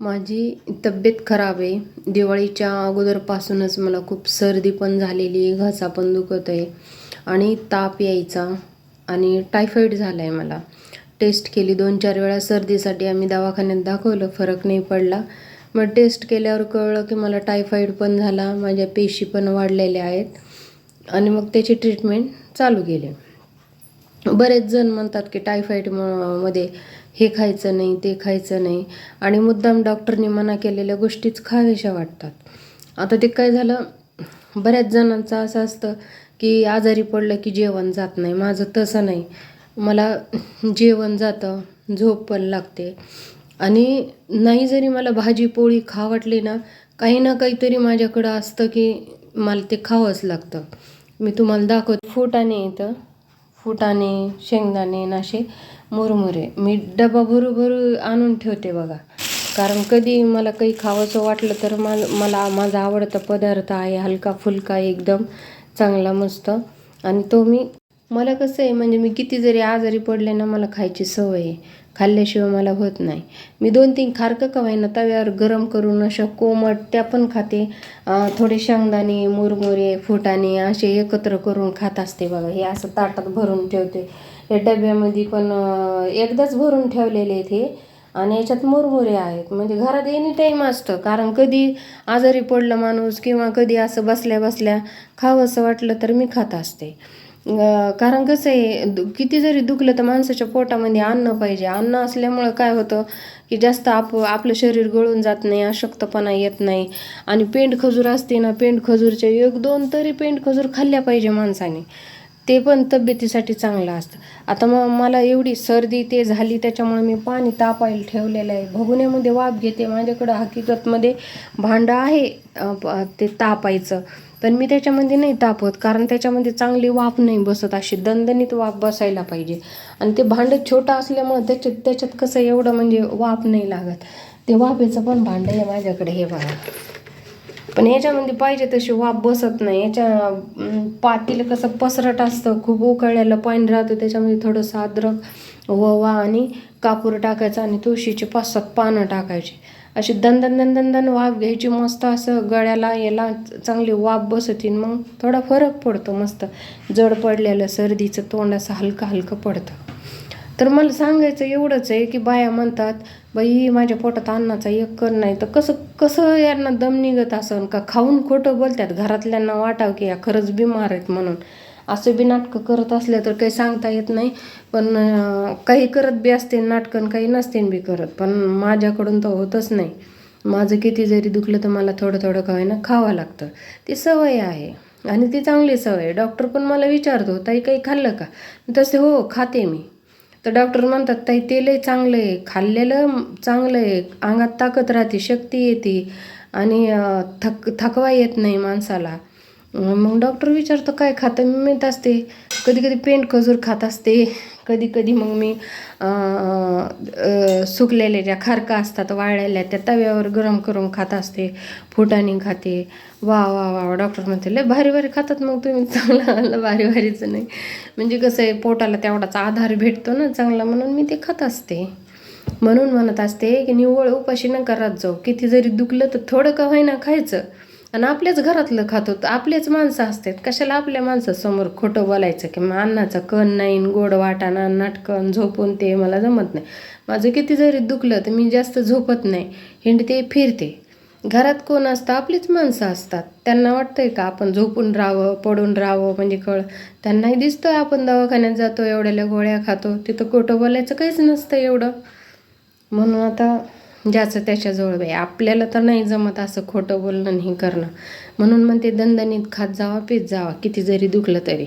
माझी तब्येत खराब आहे. दिवाळीच्या अगोदरपासूनच मला खूप सर्दी पण झालेली आहे घसा पण दुखत आहे आणि ताप यायचा आणि टायफॉईड झाला आहे मला. टेस्ट केली दोन चार वेळा सर्दीसाठी आम्ही दवाखान्यात दाखवलं फरक नाही पडला. मग टेस्ट केल्यावर कळलं की मला टायफॉईड पण झाला माझ्या पेशी पण वाढलेल्या आहेत आणि मग त्याची ट्रीटमेंट चालू केली. बरेच जण म्हणतात की टायफॉईड म- मध्ये हे खायचं नाही ते खायचं नाही. आणि मुद्दाम डॉक्टरनी मना केलेल्या गोष्टीच खाव्याशा वाटतात. आता ते काय झालं? बऱ्याच जणांचं असं असतं की आजारी पडलं की जेवण जात नाही. माझं तसं नाही. मला जेवण जातं झोप पण लागते. आणि नाही जरी मला भाजी पोळी खा वाटली ना काही ना काहीतरी माझ्याकडं असतं की मला ते खावंच लागतं. मी तुम्हाला दाखवते. फुटाणे येतं. फुटाणे शेंगदाणे नाशे. असे मुरमुरे. मी डबा भरूभरू आणून ठेवते बघा. कारण कधी मला काही खावंसं वाटलं तर मा मला माझा आवडता पदार्थ आहे हलका फुलका एकदम चांगला मस्त. आणि तो मी मला कसं आहे म्हणजे मी किती जरी आजारी पडले ना मला खायची सवय आहे. खाल्ल्याशिवाय मला होत नाही. मी दोन तीन खारकं का ना तव्यावर गरम करून अशा कोमट त्या पण खाते. थोडे शेंगदाणे मुरमुरे फुटाणे असे एकत्र करून खात असते बघा. हे असं ताटात भरून ठेवते. हे डब्यामध्ये पण एकदाच भरून ठेवलेले आहेत हे. आणि याच्यात मुरमुरे आहेत. म्हणजे घरात एनी टाईम असतं. कारण कधी आजारी पडलं माणूस किंवा कधी असं बसल्या बसल्या खावंसं वाटलं तर मी खात असते. कारण कसं आहे दु किती जरी दुखलं तर माणसाच्या पोटामध्ये अन्न पाहिजे. अन्न असल्यामुळं काय होतं की जास्त आप आपलं शरीर गळून जात नाही अशक्तपणा येत नाही. आणि पेंड खजूर असते ना पेंड खजूरचे एक दोन तरी पेंड खजूर खाल्ल्या पाहिजे माणसाने. ते पण तब्येतीसाठी चांगलं असतं. आता मग मला एवढी सर्दी ते झाली त्याच्यामुळे मी पाणी तापायला ठेवलेलं आहे. भगुण्यामध्ये वाफ घेते. माझ्याकडं हकीकतमध्ये भांडं आहे ते तापायचं. पण मी त्याच्यामध्ये नाही तापत कारण त्याच्यामध्ये चांगली वाफ नाही बसत अशी. दणदणीत वाफ बसायला पाहिजे. आणि ते भांडं छोटं असल्यामुळं त्याच्यात त्याच्यात कसं एवढं म्हणजे वाफ नाही लागत. ते वाफेचं पण भांडं आहे माझ्याकडे हे बघा. पण याच्यामध्ये पाहिजे तशी वाफ बसत नाही. याच्या पातील कसं पसरट असतं खूप उकळलेलं पाणी राहतं त्याच्यामध्ये थोडंसं अद्रक ओवा आणि कापूर टाकायचा आणि तुळशीचे पाच सात पानं टाकायची. अशी दंदन दंदन दन वाफ घ्यायची मस्त असं गळ्याला याला चांगली वाफ बसती मग थोडा फरक पडतो मस्त. जड पडलेलं सर्दीचं तोंड असं हलकं हलकं पडतं. तर मला सांगायचं एवढंच आहे की बाया म्हणतात बाई माझ्या पोटात अन्नाचा एक कण नाही तर कसं कसं यांना दम निघत असन का? खाऊन खोटं बोलतात घरातल्यांना वाटाव की या खरंच बिमार आहेत म्हणून. असं बी नाटकं करत असल्या तर काही सांगता येत नाही पण काही करत बी असते नाटकं काही नसते बी करत पण माझ्याकडून तर होतच नाही. माझं किती जरी दुखलं तर मला थोडं थोडं का ना खावं लागतं. ती सवय आहे आणि ती चांगली सवय आहे. डॉक्टर पण मला विचारतो ताई काही खाल्लं का? तसे हो खाते मी. तर डॉक्टर म्हणतात ताई तेलही चांगलं आहे. खाल्लेलं चांगलं आहे. अंगात ताकद राहते शक्ती येते आणि थक थकवा येत नाही माणसाला. मग डॉक्टर विचारतो काय खातं? मी म्हणत असते कधी कधी पेंट खजूर खात असते. कधी कधी मग मी सुकलेल्या ज्या खारका असतात वाळलेल्या त्या तव्यावर गरम करून खात असते. फुटाणी खाते. वा वा वा डॉक्टर म्हणते लय भारी भारी खातात मग तुम्ही. चांगलं आलं भारी भारीचं नाही. म्हणजे कसं आहे पोटाला तेवढाच आधार भेटतो ना चांगला म्हणून मी ते खात असते. म्हणून म्हणत असते की निव्वळ उपाशी न करत जाऊ. किती जरी दुखलं तर थोडं का होईना खायचं. आणि आपल्याच घरातलं खातो तर आपलेच माणसं असतात. कशाला आपल्या माणसासमोर खोटं बोलायचं की मग अन्नाचं कण नाही गोड वाटाणा नाटकन झोपून ते मला जमत नाही. माझं किती जरी दुखलं तर मी जास्त झोपत नाही. हिंडते फिरते. घरात कोण असतं? आपलीच माणसं असतात. त्यांना वाटतंय का आपण झोपून राहावं पडून राहावं म्हणजे कळ. त्यांनाही दिसतं आपण दवाखान्यात जातो एवढ्याला गोळ्या खातो. तिथं खोटं बोलायचं काहीच नसतं एवढं. म्हणून आता ज्याचं त्याच्याजवळ बाई. आपल्याला तर नाही जमत असं खोटं बोलणं नाही हे करणं. म्हणून मग ते दणदणीत खात जावा पीत जावा. किती जरी दुखलं तरी.